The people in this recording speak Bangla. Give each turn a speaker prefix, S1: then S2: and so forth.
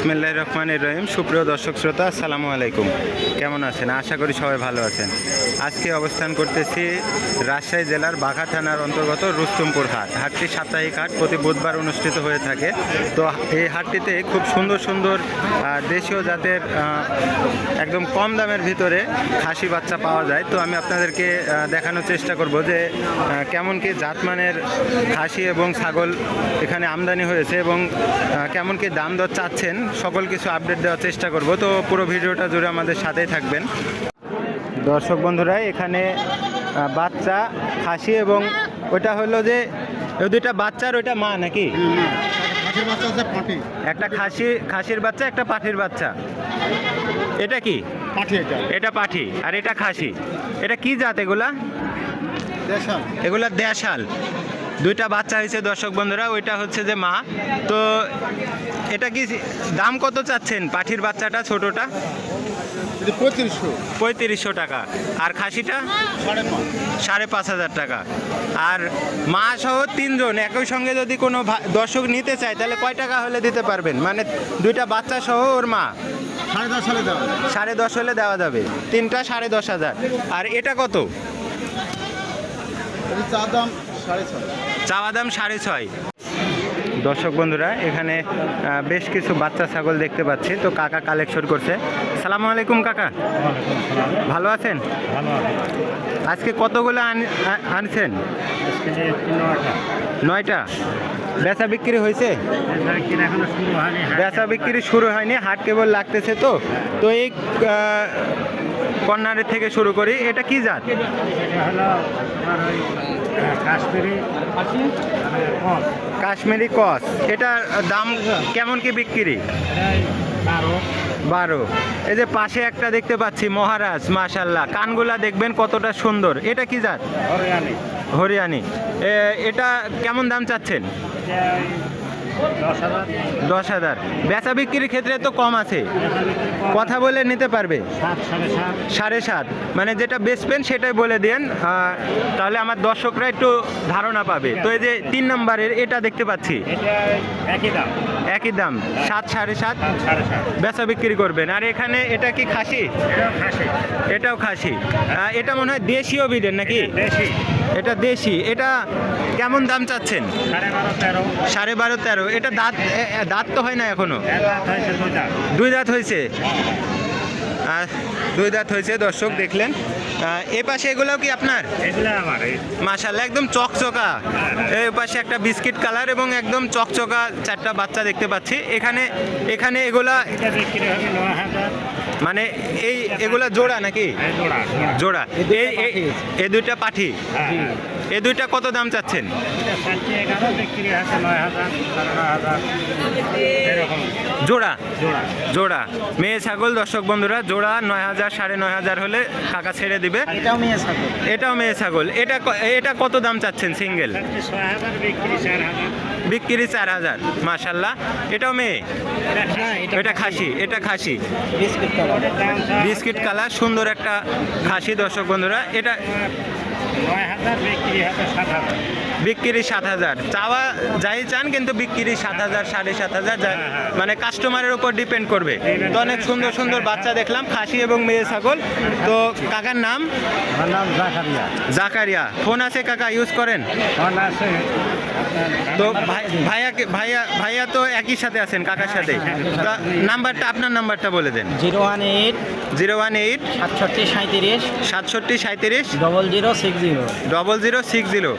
S1: বিসমিল্লাহ রহমানির রহিম। সুপ্রিয় দর্শক শ্রোতা, আসসালামু আলাইকুম। কেমন আছেন? আশা করি সবাই ভালো আছেন। আজকে অবস্থান করতেছি রাজশাহী জেলার বাঘা থানার অন্তর্গত রুস্তুমপুর হাট। হাটটি সাপ্তাহিক হাট, প্রতি বুধবার অনুষ্ঠিত হয়ে থাকে। তো এই হাটটিতে খুব সুন্দর সুন্দর দেশীয় জাতের একদম কম দামের ভিতরে খাসি বাচ্চা পাওয়া যায়। তো আমি আপনাদেরকে দেখানোর চেষ্টা করব যে কেমন কি জাতমানের খাসি এবং ছাগল এখানে আমদানি হয়েছে এবং কেমন কি দাম দর চাচ্ছেন সকল কিছু আপডেট দেওয়ার চেষ্টা করব। তো পুরো ভিডিওটা জুড়ে আমাদের সাথেই থাকবেন। দর্শক বন্ধুরা এখানে বাচ্চা খাসি এবং ওটা হলো যে দুইটা বাচ্চার ওইটা মা নাকি?
S2: পাটি
S1: একটা খাসি খাসির বাচ্চা একটা পাঠির বাচ্চা। এটা কি?
S2: এটা।
S1: পাঠি আর এটা খাসি। এটা কি জাত এগুলা? এগুলা দেশাল। দুইটা বাচ্চা হয়েছে দর্শক বন্ধুরা ওইটা হচ্ছে যে মা। তো এটা কি দাম কত চাচ্ছেন পাঠির বাচ্চাটা ছোটটা?
S2: পঁয়ত্রিশশো।
S1: টাকা। আর খাসিটা?
S2: সাড়ে পাঁচ।
S1: হাজার টাকা। আর মা সহ তিনজন একই সঙ্গে যদি কোনো দর্শক নিতে চায় তাহলে কয় টাকা হলে দিতে পারবেন? মানে দুইটা বাচ্চা সহ ওর মা?
S2: সাড়ে দশ
S1: হলে দেওয়া যাবে। তিনটা সাড়ে দশ হাজার। আর এটা কত?
S2: দাম সাড়ে
S1: চাওয়া দাম সাড়ে ছয়। দর্শক বন্ধুরা, এখানে বেশ কিছু বাচ্চা ছাগল দেখতে পাচ্ছি। তো কাকা কালেকশন করছে। সালামু আলাইকুম কাকা। ভালো আছেন? আজকে কতগুলো আন- আনছেন? নয়টা। বেচা বিক্রি হয়েছে? বেচা বিক্রি শুরু হয়নি, হাট কেবল লাগতেছে তো। তো এই কর্নারের থেকে শুরু করি। এটা কি জাত?
S2: কাশ্মীরি
S1: কস। এটার দাম কেমন কি বিক্রি?
S2: বারো।
S1: বারো এই যে পাশে একটা দেখতে পাচ্ছি মহারাজ মাশাল্লাহ। কানগুলা দেখবেন কতটা সুন্দর। এটা কি জাত?
S2: হরিয়ানি।
S1: হরিয়ানি। এটা কেমন দাম চাচ্ছেন?
S2: দশ হাজার।
S1: বেচা বিক্রির ক্ষেত্রে তো কম আছে। কথা বলে নিতে পারবে।
S2: সাড়ে সাত।
S1: মানে যেটা বেচবেন সেটাই বলে দেন। তাহলে আমার দর্শকরা একটু ধারণা পাবে। তো এই যে তিন নম্বরের এটা দেখতে পাচ্ছি।
S2: একই দাম।
S1: সাত সাড়ে সাত। বেচা বিক্রি করবেন। আর এখানে এটা কি খাসি?
S2: এটাও খাসি।
S1: এটা মনে হয় দেশীয় বিডের নাকি?
S2: দেশি।
S1: এটা দেশি, এটা কেমন দাম চাচ্ছেন?
S2: সাড়ে বারো তেরো,
S1: এটা দাঁত দাঁত তো হয় না
S2: এখনও? দুই
S1: দাঁত হয়েছে। দুই দাঁত হয়েছে, দর্শক দেখলেন। এ পাশে এগুলোও কি আপনার? মাশাল্লাহ একদম চকচকা। এই পাশে একটা বিস্কিট কালার এবং একদম চকচকা চারটা বাচ্চা দেখতে পাচ্ছি। এখানে এখানে এগুলা মানে এই এগুলা জোড়া নাকি?
S2: জোড়া
S1: এই এ এই দুইটা পাঠি।
S2: হ্যাঁ হ্যাঁ
S1: এই দুইটা কত দাম চাচ্ছেন? জোড়া?
S2: জোড়া।
S1: জোড়া। মেয়ে ছাগল দর্শক বন্ধুরা জোড়া নয় হাজার সাড়ে নয় হাজার হলে টাকা ছেড়ে দিবে।
S2: এটাও মেয়ে ছাগল।
S1: এটাও মেয়ে ছাগল। এটা এটা কত দাম চাচ্ছেন সিঙ্গেল?
S2: বিক্রি চার হাজার।
S1: মাশাল্লাহ। এটাও মেয়ে? এটা খাসি। এটা খাসি
S2: বিস্কিট কালার
S1: সুন্দর একটা খাসি দর্শক বন্ধুরা। এটা
S2: নয় হাজার বিক্রি সাত হাজার।
S1: বিক্রি সাত হাজার। চাওয়া যাই চান কিন্তু বিক্রি সাত হাজার সাড়ে সাত হাজার মানে কাস্টমারের উপর ডিপেন্ড করবে। তো অনেক সুন্দর সুন্দর বাচ্চা দেখলাম খাসি এবং মেয়ে ছাগল। তো কাকার নাম?
S2: নাম জাকারিয়া।
S1: জাকারিয়া। ফোন আছে কাকা ইউজ করেন?
S2: ফোন আছে।
S1: তো ভাই- ভাইয়াকে ভাইয়া ভাইয়া তো একই সাথে আছেন কাকার সাথে। তা নাম্বারটা আপনার নাম্বারটা বলে দেন।
S3: Zero one eight
S1: zero one eight
S3: সাতষট্টি সাঁত্রিশ
S1: সাতষট্টি সাঁত্রিশ
S3: double zero six
S1: double zero six zero